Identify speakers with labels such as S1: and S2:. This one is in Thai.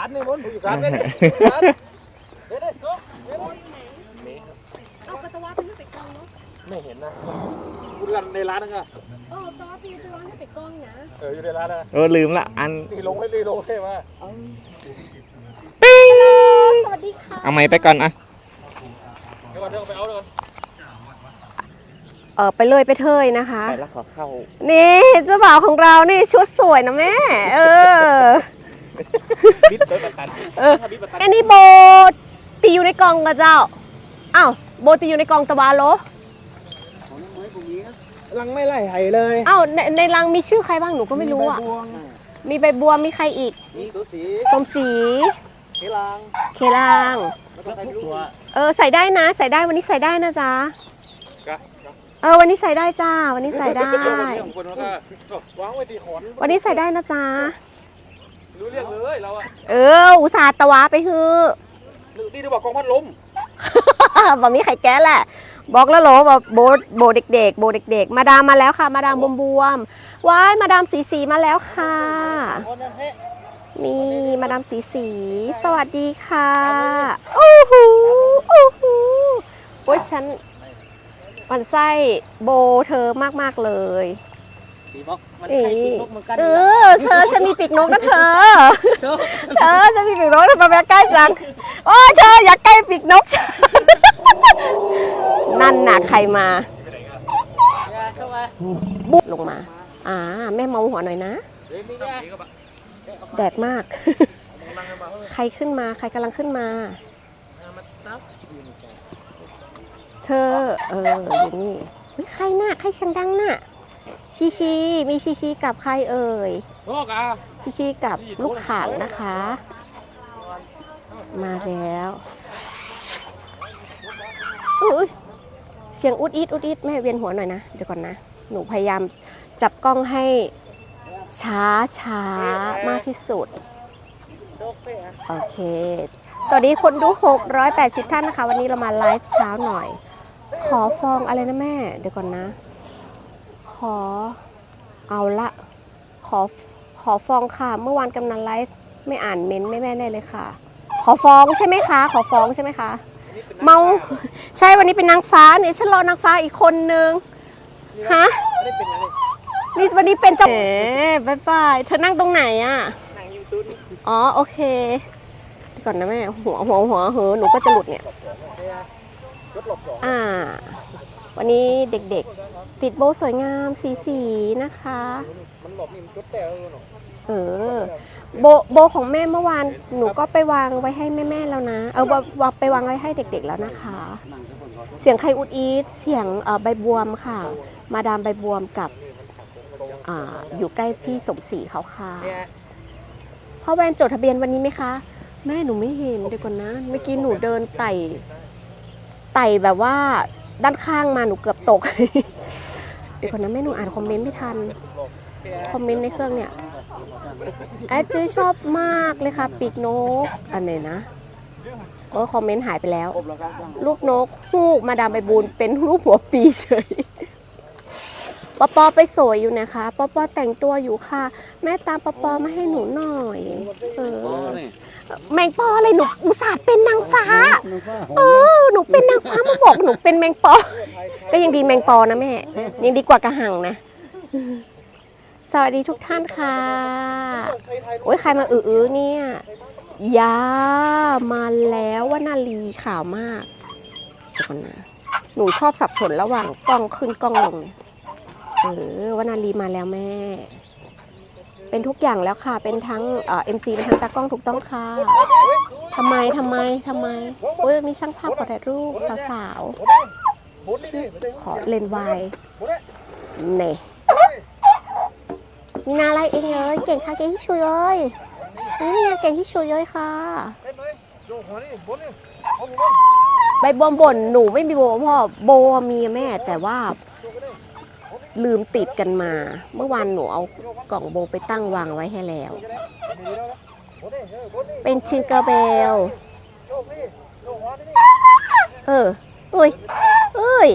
S1: านนี่มันอีสานนี่อีสานเด็ดเด็ดเนาะ
S2: เอากระตะวาเป็นไปกองเนาะ
S1: ไม่เห็นนะพูดกันในร้านนะครั
S2: เออตะวาเป็นตะวาให้ไปกองนะ
S1: เอออยู่ในร้านนะ
S3: เออลืมละอัน
S1: ตีลงให้ตีลงให้มา
S3: ปิ้ง
S2: สวัสดีค่ะ
S3: เอาไม้ไปก่อนอะ
S1: เดี๋ยวก่อนเดี๋ยวไปเอาเดี๋ยวก่อน
S2: เออไปเลยไปเทยนะคะ
S3: ไปแล้วขอเข้า
S2: นี่เจ้าบ่าวของเรานี่ชุดสวยนะแม่ เออ
S1: บิดเดินประกัน
S2: เออ
S1: บิดประกัน
S2: อันนี้โบตีอยู่ในกล่องกับเจ้า อ้าวโบตีอยู่ในกล่องตะวาโล
S1: ลังไม่ไล่ไห่เลย
S2: อ้าวในในรังมีชื่อใครบ้างหนูก็ไม่รู้อะ มีใบบัวมีใครอีก
S1: มีตัวสี
S2: สมศรี
S1: เฮลัง
S2: เคลัง
S1: แล้วก็ทุกตัว
S2: เออใส่ได้นะ ใส่ได้วันนี้ใส่ได้นะจ๊ะ
S1: กะ
S2: เออวันนี้ใส่ได้จ้า วันนี้ใส่ได้
S1: ของคนแล้วก็วางไว้ดีขอน
S2: วันนี้ใส่ได้นะจ๊ะ
S1: รู้เรื่องเลยเราอะ
S2: เออ อุตส่าห์ตะวาไปคือ
S1: นี่ดูบอกกองพัดลม
S2: บอมีใครแก้แหละ บอกแล้วเหรอว่าโบโบเด็ก ๆ โบเด็ก ๆ มาดามมาแล้วค่ะ มาดามบวมบวมๆว้ายมาดามสีสีมาแล้วค่ะ
S1: คนนั้นเฮ้
S2: นี่มาดามสีสี สวัสดีค่ะโอ้โหโอ้โหโอ้ยฉันมันไส้โบเธอมากๆเลย
S1: สีบอกมัน
S2: นี่
S1: ใครสีนกเหมือนกัน
S2: เออเธอฉันมีปีกนกนะเธอ เธอฉันมีปีกนกทำไมมาใกล้จังโอ้ยเธออย่าใกล้ปีกนกฉันนั่นน่ะใครมา
S1: เข้ามา
S2: บุ๊บลงมา อ่า แม่เมาหัวหน่อยนะ
S1: เดี๋ยวนี้เนี่ย
S2: แดดมาก ใครขึ้นมา ใครกำลังขึ้นมา เธอ เอออยู่นี่เฮ้ยใครน่ะ ใครเสียงดังน่ะ ชีชีมีชีชีกับใครเอ่ย
S1: โลกอะ
S2: ชิชิกับลูกข่างนะคะ มาแล้วอุ๊ยเสียงอุดอิดอุดอิดแม่เวียนหัวหน่อยนะ เดี๋ยวก่อนนะ หนูพยายามจับกล้องให้ช้าช้ามากที่สุด
S1: โลกเป้อะ
S2: โอเค สวัสดีคนดู 680 ท่านนะคะ วันนี้เรามาไลฟ์เช้าหน่อย ขอฟองอะไรนะแม่ เดี๋ยวก่อนนะ ขอเอาละขอขอฟองค่ะ เมื่อวานกำนันไลฟ์ไม่อ่านเมนต์ไม่แม่แน่เลยค่ะ ขอฟ้องใช่ไหมคะ ขอฟ้องใช่ไหมคะ เมาใช่วันนี้เป็นนางฟ้าเนี่ยฉันรอนางฟ้าอีกคนนึงฮะ
S1: ไม่ได้เป็นอะไร
S2: นี่วันนี้เป็นเจ้าเอ๋บายบายเธอนั่งตรงไหนอะ
S1: นางยูซุน
S2: อ๋อโอเคเดี๋ยวก่อนนะแม่หัวหัวหัวเหอะหนูก็จะหลุดเนี่ย
S1: เนี่ยรถหลบสอง
S2: อ่า วันนี้เด็กๆ ติดโบว์สวยงามสีสีนะคะ
S1: มันหลบนี่มันจุดแต่เลยเนาะ
S2: เออ โบโบของแม่เมื่อวานหนูก็ไปวางไว้ให้แม่ๆแล้วนะ เออวางวางไปวางไว้ให้เด็กๆแล้วนะคะ เสียงใครอุดอีดเสียงเอ่อใบบวมค่ะ มาดามใบบวมกับอ่าอยู่ใกล้พี่สมศรีเขาค่ะ
S1: เนี่ย
S2: พ่อแวนจดทะเบียนวันนี้ไหมคะ แม่หนูไม่เห็นเดี๋ยวก่อนนะ เมื่อกี้หนูเดินไต่ไต่แบบว่าด้านข้างมาหนูเกือบตก เดี๋ยวก่อนนะแม่หนูอ่านคอมเมนต์ไม่ทัน คอมเมนต์ในเครื่องเนี่ยแอดจุ้ยชอบมากเลยค่ะ ปีกนก อันไหนนะโอ้คอมเมนต์หายไปแล้ว
S1: ครบแล้วครับ
S2: ลูกนกฮูกมาดามใบบูนเป็นรูปหัวปีเฉยปอปอไปสวยอยู่นะคะปอปอแต่งตัวอยู่ค่ะ แม่ตามปอปอมาให้หนูหน่อยเออแมงปออะไรหนูอุตส่าห์เป็นนางฟ้า เออ หนูเป็นนางฟ้ามาบอกหนูเป็นแมงปอ ก็ยังดีแมงปอนะแม่ยังดีกว่ากระหังนะ สวัสดีทุกท่านค่ะ โอ้ยใครมาอื้อเนี่ยยามาแล้ววานาลีข่าวมากเดี๋ยวก่อนนะหนูชอบสับสนระหว่างกล้องขึ้นกล้องลงเนี่ยเออวานาลีมาแล้วแม่ เป็นทุกอย่างแล้วค่ะ เป็นทั้งเอ่อ็มซีเป็นทั้งตากล้องถูกต้องค่ะทำไมทำไมทำไมโอ้ยมีช่างภาพขอถ่ายรูปสาวๆ ขอเลนส์วายเน่มีนาอะไรเองเอ้ยเก่งค่ะเก่งที่ชุยเอ้ยนี่มีนาเก่งที่ชุยเอ้ยค่ะ
S1: เห็นไหมโยกหัวนี่บุญนี่เอาบุญ
S2: ใบบวมบ่นหนูไม่มีโบพ่อโบมีแม่แต่ว่าลืมติดกันมา เมื่อวานหนูเอากล่องโบไปตั้งวางไว้ให้แล้ว
S1: ดีแล้วนะบุญนี่เออบุญนี่
S2: เป็นชิงเกอร์เบล
S1: โยกนี่โยกหัวนี่
S2: เออ เอ้ยเอ้ย